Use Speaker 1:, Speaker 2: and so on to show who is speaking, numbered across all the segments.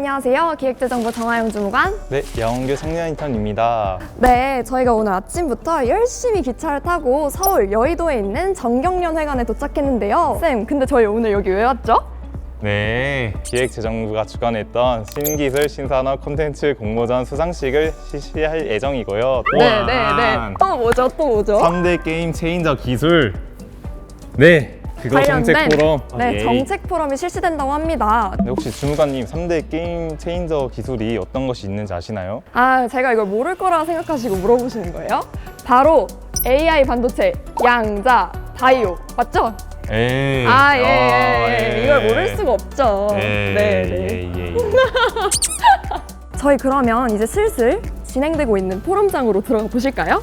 Speaker 1: 안녕하세요. 기획재정부 정하영 주무관.
Speaker 2: 네, 양원규 청년 인턴입니다.
Speaker 1: 네, 저희가 오늘 아침부터 열심히 기차를 타고 서울 여의도에 있는 정경련 회관에 도착했는데요. 쌤, 근데 저희 오늘 여기 왜 왔죠?
Speaker 2: 네, 기획재정부가 주관했던 신기술 신산업 콘텐츠 공모전 수상식을 실시할 예정이고요.
Speaker 1: 네, 네, 네. 또 뭐죠? 또 뭐죠?
Speaker 2: 3대 게임 체인저 기술. 네, 그거 정책 포럼.
Speaker 1: 네,
Speaker 2: 예.
Speaker 1: 정책 포럼이 실시된다고 합니다.
Speaker 2: 네, 혹시 주무관님 3대 게임 체인저 기술이 어떤 것이 있는지 아시나요?
Speaker 1: 아, 제가 이걸 모를 거라 생각하시고 물어보시는 거예요? 바로 AI 반도체, 양자, 바이오. 맞죠?
Speaker 2: 에이.
Speaker 1: 아, 예, 예,
Speaker 2: 아,
Speaker 1: 예.
Speaker 2: 예.
Speaker 1: 이걸 모를 수가 없죠.
Speaker 2: 예,
Speaker 1: 네, 네.
Speaker 2: 예, 예, 예.
Speaker 1: 저희 그러면 이제 슬슬 진행되고 있는 포럼장으로 들어가 보실까요?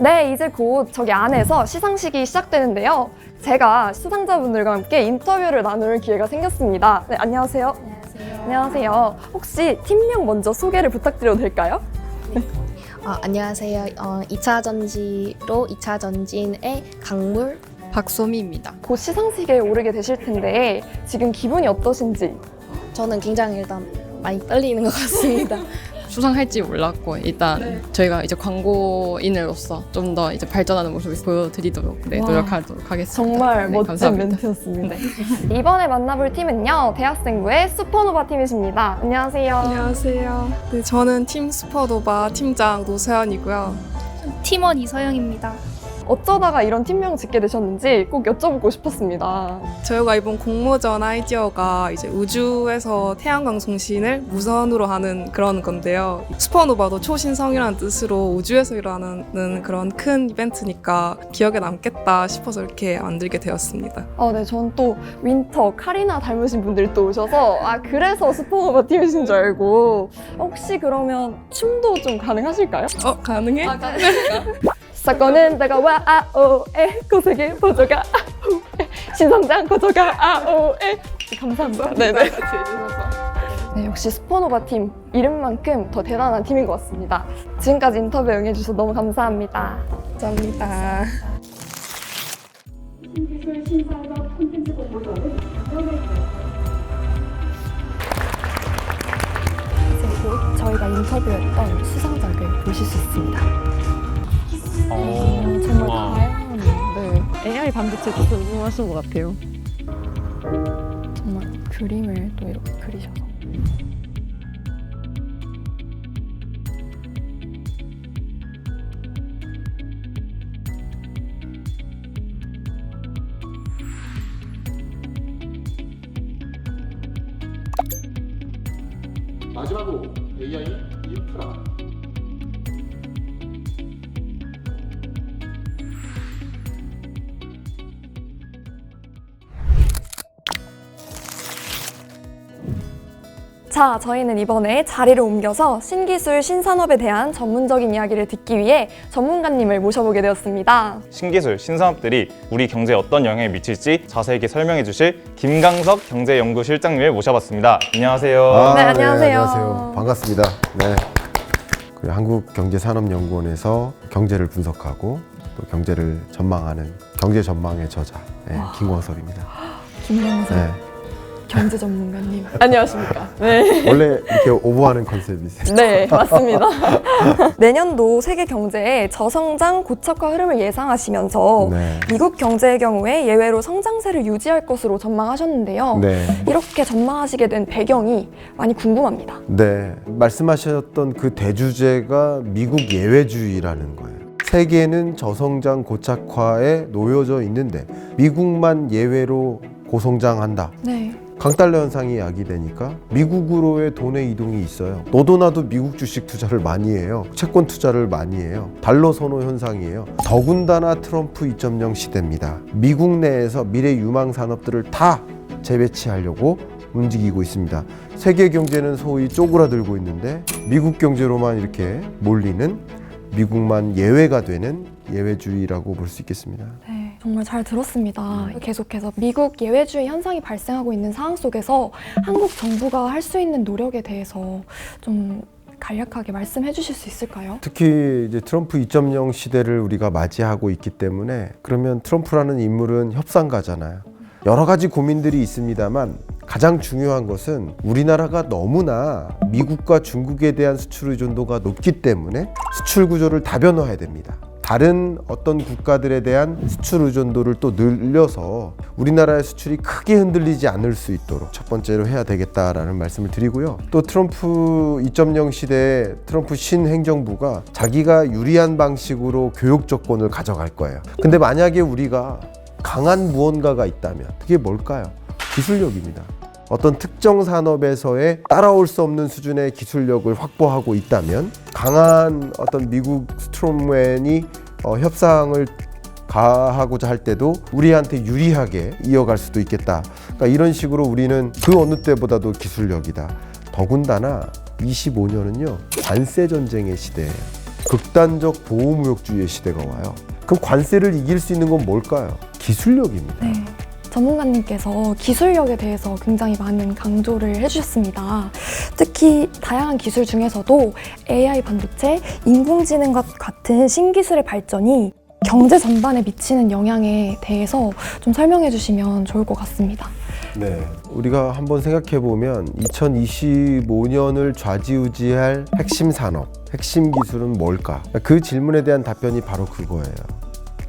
Speaker 1: 네, 이제 곧 저기 안에서 시상식이 시작되는데요. 제가 수상자분들과 함께 인터뷰를 나눌 기회가 생겼습니다. 네, 안녕하세요.
Speaker 3: 안녕하세요.
Speaker 1: 안녕하세요. 혹시 팀명 먼저 소개를 부탁드려도 될까요?
Speaker 3: 어, 안녕하세요. 어, 2차 전지로 2차 전진의 강물
Speaker 4: 박소미입니다.
Speaker 1: 곧 시상식에 오르게 되실 텐데 지금 기분이 어떠신지?
Speaker 3: 저는 굉장히 일단 많이 떨리는 것 같습니다.
Speaker 4: 수상할지 몰랐고 일단 저희가 이제 광고인으로서 좀 더 이제 발전하는 모습을 보여드리도록 네,
Speaker 1: 와.
Speaker 4: 노력하도록 하겠습니다.
Speaker 1: 정말
Speaker 4: 네,
Speaker 1: 멋진
Speaker 4: 감사합니다.
Speaker 1: 멘트였습니다. 이번에 만나볼 팀은요, 대학생부의 슈퍼노바 팀이십니다. 안녕하세요.
Speaker 5: 안녕하세요. 네, 저는 팀 슈퍼노바 팀장 노세연이고요.
Speaker 6: 팀원 이서영입니다.
Speaker 1: 어쩌다가 이런 팀명 짓게 되셨는지 꼭 여쭤보고 싶었습니다.
Speaker 5: 저희가 이번 공모전 아이디어가 이제 우주에서 태양광 송신을 무선으로 하는 그런 건데요. 슈퍼노바도 초신성이라는 뜻으로 우주에서 일어나는 그런 큰 이벤트니까 기억에 남겠다 싶어서 이렇게 만들게 되었습니다.
Speaker 1: 아, 네, 전 또 윈터, 카리나 닮으신 분들이 또 오셔서 아, 그래서 슈퍼노바 팀이신 줄 알고 혹시 그러면 춤도 좀 가능하실까요?
Speaker 5: 어, 가능해?
Speaker 1: 사건은 내가 와 아오에 고색의 보조가 아오에 신성장 고조가 아오에 감사합니다. 네네. 네, 역시 슈퍼노바 팀 이름만큼 더 대단한 팀인 것 같습니다. 지금까지 인터뷰 응해주셔서 너무 감사합니다.
Speaker 5: 감사합니다.
Speaker 1: 이제 곧 저희가 인터뷰했던 수상작을 보실 수 있습니다.
Speaker 2: 어,
Speaker 1: 정말
Speaker 2: 우와.
Speaker 1: 다양한 네. AI 반도체도 궁금하신 것 같아요. 정말 그림을 또 이렇게 그리셔서. 자, 저희는 이번에 자리를 옮겨서 신기술 신산업에 대한 전문적인 이야기를 듣기 위해 전문가님을 모셔보게 되었습니다.
Speaker 2: 신기술, 신산업들이 우리 경제에 어떤 영향을 미칠지 자세하게 설명해 주실 김강석 경제연구실장님을 모셔봤습니다. 안녕하세요.
Speaker 1: 네, 안녕하세요.
Speaker 7: 안녕하세요. 반갑습니다. 네. 그리고 한국경제산업연구원에서 경제를 분석하고 또 경제를 전망하는 경제 전망의 저자 네, 김광석입니다.
Speaker 1: 김영석
Speaker 7: 네.
Speaker 1: 경제 전문가님. 안녕하십니까. 네.
Speaker 7: 원래 이렇게 오버하는 컨셉이세요.
Speaker 1: 네, 맞습니다. 내년도 세계 경제의 저성장 고착화 흐름을 예상하시면서
Speaker 7: 네.
Speaker 1: 미국 경제의 경우에 예외로 성장세를 유지할 것으로 전망하셨는데요.
Speaker 7: 네.
Speaker 1: 이렇게 전망하시게 된 배경이 많이 궁금합니다.
Speaker 7: 네. 말씀하셨던 그 대주제가 미국 예외주의라는 거예요. 세계는 저성장 고착화에 놓여져 있는데 미국만 예외로 고성장한다.
Speaker 1: 네.
Speaker 7: 강달러 현상이 야기되니까 미국으로의 돈의 이동이 있어요. 너도 나도 미국 주식 투자를 많이 해요. 채권 투자를 많이 해요. 달러 선호 현상이에요. 더군다나 트럼프 2.0 시대입니다. 미국 내에서 미래 유망 산업들을 다 재배치하려고 움직이고 있습니다. 세계 경제는 소위 쪼그라들고 있는데 미국 경제로만 이렇게 몰리는 미국만 예외가 되는 예외주의라고 볼 수 있겠습니다.
Speaker 1: 네, 정말 잘 들었습니다. 계속해서 미국 예외주의 현상이 발생하고 있는 상황 속에서 한국 정부가 할 수 있는 노력에 대해서 좀 간략하게 말씀해 주실 수 있을까요?
Speaker 7: 특히 이제 트럼프 2.0 시대를 우리가 맞이하고 있기 때문에 그러면 트럼프라는 인물은 협상가잖아요. 여러 가지 고민들이 있습니다만 가장 중요한 것은 우리나라가 너무나 미국과 중국에 대한 수출 의존도가 높기 때문에 수출 구조를 다변화해야 됩니다. 다른 어떤 국가들에 대한 수출 의존도를 또 늘려서 우리나라의 수출이 크게 흔들리지 않을 수 있도록 첫 번째로 해야 되겠다라는 말씀을 드리고요. 또 트럼프 2.0 시대에 트럼프 신 행정부가 자기가 유리한 방식으로 교육 조건을 가져갈 거예요. 근데 만약에 우리가 강한 무언가가 있다면 그게 뭘까요? 기술력입니다. 어떤 특정 산업에서의 따라올 수 없는 수준의 기술력을 확보하고 있다면 강한 어떤 미국 스트롬맨이 어, 협상을 가하고자 할 때도 우리한테 유리하게 이어갈 수도 있겠다. 그러니까 이런 식으로 우리는 그 어느 때보다도 기술력이다. 더군다나 25년은요 관세 전쟁의 시대예요. 극단적 보호무역주의의 시대가 와요. 그럼 관세를 이길 수 있는 건 뭘까요? 기술력입니다.
Speaker 1: 네. 전문가님께서 기술력에 대해서 굉장히 많은 강조를 해주셨습니다. 특히 다양한 기술 중에서도 AI 반도체, 인공지능과 같은 신기술의 발전이 경제 전반에 미치는 영향에 대해서 좀 설명해 주시면 좋을 것 같습니다.
Speaker 7: 네. 우리가 한번 생각해 보면 2025년을 좌지우지할 핵심 산업, 핵심 기술은 뭘까? 그 질문에 대한 답변이 바로 그거예요.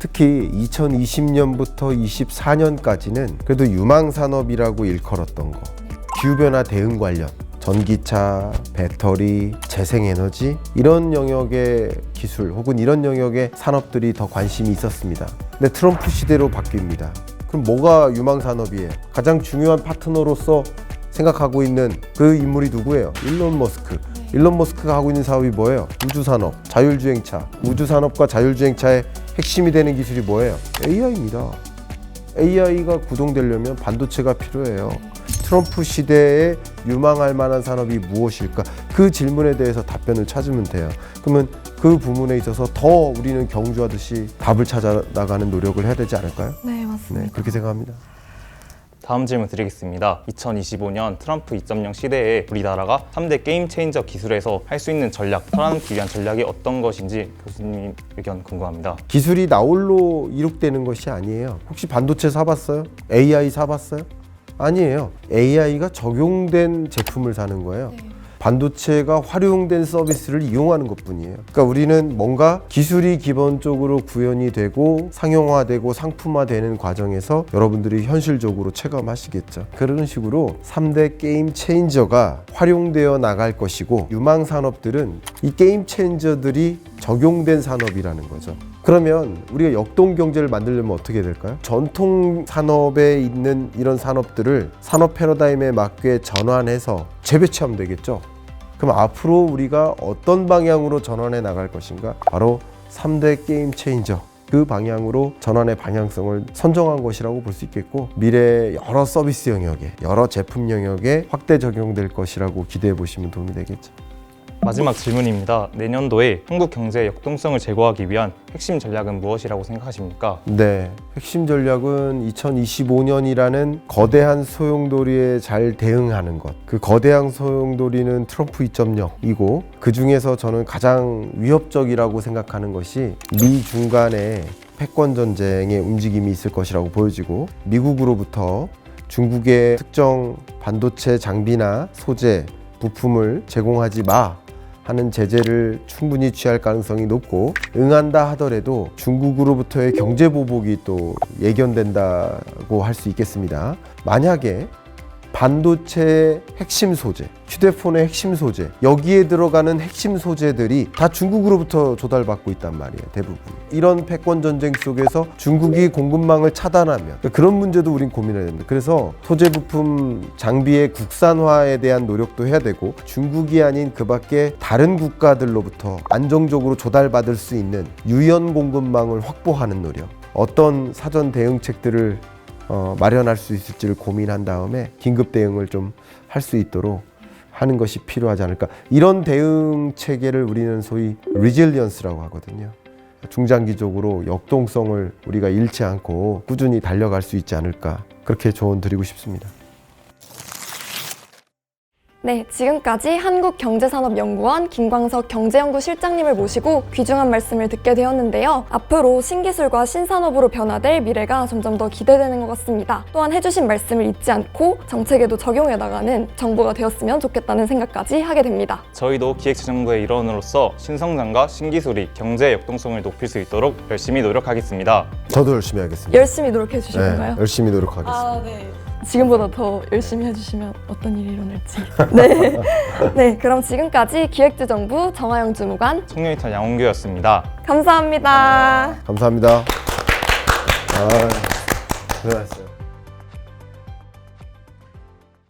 Speaker 7: 특히 2020년부터 24년까지는 그래도 유망 산업이라고 일컬었던 거. 기후변화 대응 관련 전기차, 배터리, 재생에너지 이런 영역의 기술 혹은 이런 영역의 산업들이 더 관심이 있었습니다. 근데 트럼프 시대로 바뀝니다. 그럼 뭐가 유망 산업이에요? 가장 중요한 파트너로서 생각하고 있는 그 인물이 누구예요? 일론 머스크. 일론 머스크가 하고 있는 사업이 뭐예요? 우주 산업, 자율주행차. 우주 산업과 자율주행차의 핵심이 되는 기술이 뭐예요? AI입니다. AI가 구동되려면 반도체가 필요해요. 트럼프 시대에 유망할 만한 산업이 무엇일까? 그 질문에 대해서 답변을 찾으면 돼요. 그러면 그 부분에 있어서 더 우리는 경주하듯이 답을 찾아 나가는 노력을 해야 되지 않을까요?
Speaker 1: 네, 맞습니다.
Speaker 7: 네, 그렇게 생각합니다.
Speaker 2: 다음 질문 드리겠습니다. 2025년 트럼프 2.0 시대에 우리나라가 3대 게임 체인저 기술에서 할 수 있는 전략, 살아남기 위한 전략이 어떤 것인지 교수님 의견 궁금합니다.
Speaker 7: 기술이 나홀로 이룩되는 것이 아니에요. 혹시 반도체 사봤어요? AI 사봤어요? 아니에요. AI가 적용된 제품을 사는 거예요. 반도체가 활용된 서비스를 이용하는 것 뿐이에요. 그러니까 우리는 뭔가 기술이 기본적으로 구현이 되고 상용화되고 상품화되는 과정에서 여러분들이 현실적으로 체감하시겠죠. 그런 식으로 3대 게임 체인저가 활용되어 나갈 것이고 유망 산업들은 이 게임 체인저들이 적용된 산업이라는 거죠. 그러면 우리가 역동 경제를 만들려면 어떻게 될까요? 전통 산업에 있는 이런 산업들을 산업 패러다임에 맞게 전환해서 재배치하면 되겠죠. 그럼 앞으로 우리가 어떤 방향으로 전환해 나갈 것인가? 바로 3대 게임 체인저. 그 방향으로 전환의 방향성을 선정한 것이라고 볼 수 있겠고 미래 여러 서비스 영역에 여러 제품 영역에 확대 적용될 것이라고 기대해 보시면 도움이 되겠죠.
Speaker 2: 마지막 질문입니다. 내년도에 한국 경제의 역동성을 제고하기 위한 핵심 전략은 무엇이라고 생각하십니까?
Speaker 7: 네, 핵심 전략은 2025년이라는 거대한 소용돌이에 잘 대응하는 것. 그 거대한 소용돌이는 트럼프 2.0이고 그 중에서 저는 가장 위협적이라고 생각하는 것이 미 중 간의 패권 전쟁의 움직임이 있을 것이라고 보여지고 미국으로부터 중국의 특정 반도체 장비나 소재, 부품을 제공하지 마. 하는 제재를 충분히 취할 가능성이 높고 응한다 하더라도 중국으로부터의 경제 보복이 또 예견된다고 할 수 있겠습니다. 만약에 반도체의 핵심 소재, 휴대폰의 핵심 소재, 여기에 들어가는 핵심 소재들이 다 중국으로부터 조달받고 있단 말이에요, 대부분. 이런 패권 전쟁 속에서 중국이 공급망을 차단하면 그런 문제도 우린 고민해야 됩니다. 그래서 소재 부품 장비의 국산화에 대한 노력도 해야 되고 중국이 아닌 그 밖에 다른 국가들로부터 안정적으로 조달받을 수 있는 유연 공급망을 확보하는 노력. 어떤 사전 대응책들을 어, 마련할 수 있을지를 고민한 다음에 긴급 대응을 좀 할 수 있도록 하는 것이 필요하지 않을까. 이런 대응 체계를 우리는 소위 리질리언스라고 하거든요. 중장기적으로 역동성을 우리가 잃지 않고 꾸준히 달려갈 수 있지 않을까. 그렇게 조언 드리고 싶습니다.
Speaker 1: 네, 지금까지 한국경제산업연구원 김광석 경제연구실장님을 모시고 귀중한 말씀을 듣게 되었는데요. 앞으로 신기술과 신산업으로 변화될 미래가 점점 더 기대되는 것 같습니다. 또한 해주신 말씀을 잊지 않고 정책에도 적용해 나가는 정보가 되었으면 좋겠다는 생각까지 하게 됩니다.
Speaker 2: 저희도 기획재정부의 일원으로서 신성장과 신기술이 경제 역동성을 높일 수 있도록 열심히 노력하겠습니다.
Speaker 7: 저도 열심히 하겠습니다.
Speaker 1: 열심히 노력해 주실
Speaker 7: 네,
Speaker 1: 건가요?
Speaker 7: 열심히 노력하겠습니다.
Speaker 1: 아, 네. 지금보다 더 열심히 해주시면 어떤 일이 일어날지. 네. 네, 그럼 지금까지 기획재정부 정하영 주무관
Speaker 2: 청년이탈 양홍규였습니다.
Speaker 1: 감사합니다.
Speaker 7: 감사합니다. 아, 고생하셨어요.